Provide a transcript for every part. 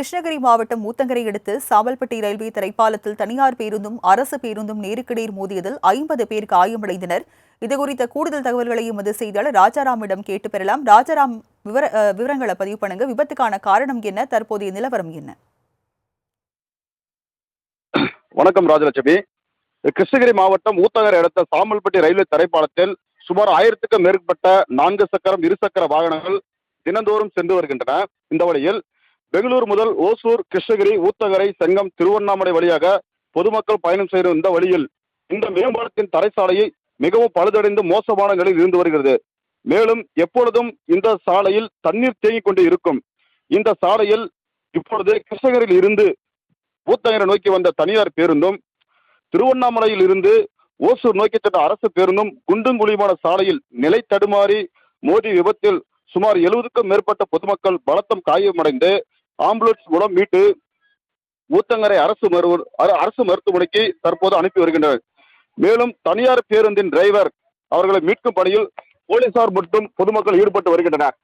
கிருஷ்ணகிரி மாவட்டம் ஊத்தங்கரை அடுத்து சாவல்பட்டி ரயில்வே திரைப்பாலத்தில் தனியார் பேருந்தும் அரசு பேருந்தும் நேருக்கிடையில் மோதியதில் ஐம்பது பேர் காயமடைந்தனர். இதுகுறித்த கூடுதல் தகவல்களை எமது செய்தியாளர் ராஜாராமிடம் கேட்டு பெறலாம். ராஜாராம் விவர விவரங்களை பதிவு பண்ணுங்க. விபத்துக்கான காரணம் என்ன? தற்போதைய நிலவரம் என்ன? வணக்கம் ராஜலட்சுமி. கிருஷ்ணகிரி மாவட்டம் ஊத்தகரை அடுத்த சாமல்பட்டி ரயில்வே தரைப்பாலத்தில் சுமார் ஆயிரத்துக்கும் மேற்பட்ட நான்கு சக்கரம் இருசக்கர வாகனங்கள் தினந்தோறும் சென்று வருகின்றன. இந்த வழியில் பெங்களூர் முதல் ஓசூர் கிருஷ்ணகிரி ஊத்தகரை செங்கம் திருவண்ணாமலை வழியாக பொதுமக்கள் பயணம் செய்யும் இந்த வழியில் இந்த மேம்பாலத்தின் தரைசாலையை மிகவும் பழுதடைந்து மோசமான நிலையில் இருந்து வருகிறது. மேலும் எப்பொழுதும் இந்த சாலையில் தண்ணீர் தேங்கிக் கொண்டு இருக்கும். இந்த சாலையில் இப்பொழுது கிருஷ்ணகிரியில் இருந்து ஊத்தகரை நோக்கி வந்த தனியார் பேருந்தும் திருவண்ணாமலையில் இருந்து ஓசூர் நோக்கி சென்ற அரசு பேருந்தும் குண்டும் குழியுமான சாலையில் நிலை தடுமாறி மோதி விபத்தில் சுமார் எழுபதுக்கும் மேற்பட்ட பொதுமக்கள் பலத்தம் காயமடைந்து ஆம்புலன்ஸ் மூலம் மீட்டு ஊத்தங்கரை அரசு மருவ- அர- அரசு மருத்துவமனைக்கு தற்போது அனுப்பி வருகின்றனர். மேலும் தனியார் பேருந்தின் டிரைவர் அவர்களை மீட்கும் பணியில் போலீசார் மற்றும் பொதுமக்கள் ஈடுபட்டு வருகின்றனர்.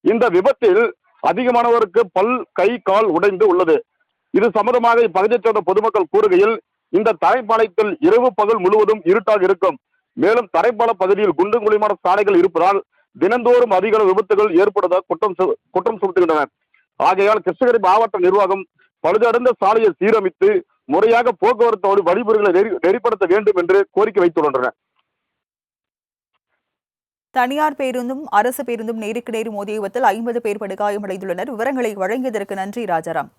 இந்த விபத்தில் அதிகமானவருக்கு பல் கை கால் உடைந்து உள்ளது. இது சம்பந்தமாக இப்பகுதியைச் சேர்ந்த பொதுமக்கள் கூறுகையில் இந்த தரைப்பாலத்தில் இரவு பகல் முழுவதும் இருட்டாக இருக்கும். மேலும் தரைப்பால பகுதியில் குண்டும் குழிமான சாலைகள் இருப்பதால் தினந்தோறும் அதிக விபத்துகள் ஏற்படுவதாக குற்றம் சு- குற்றம் சுமத்துகின்றனர். ஆகையால் கிருஷ்ணகிரி மாவட்ட நிர்வாகம் பழுதடைந்த சாலையை சீரமைத்து முறையாக போக்குவரத்தோடு வழிமுறைகளை நெறிப்படுத்த வேண்டும் என்று கோரிக்கை வைத்துள்ளனர். தனியார் பேருந்தும் அரசு பேருந்தும் நேருக்கு நேர் மோதிய விபத்தில் ஐம்பது பேர் படுகாயமடைந்துள்ளனர். விவரங்களை வழங்கியதற்கு நன்றி ராஜாராம்.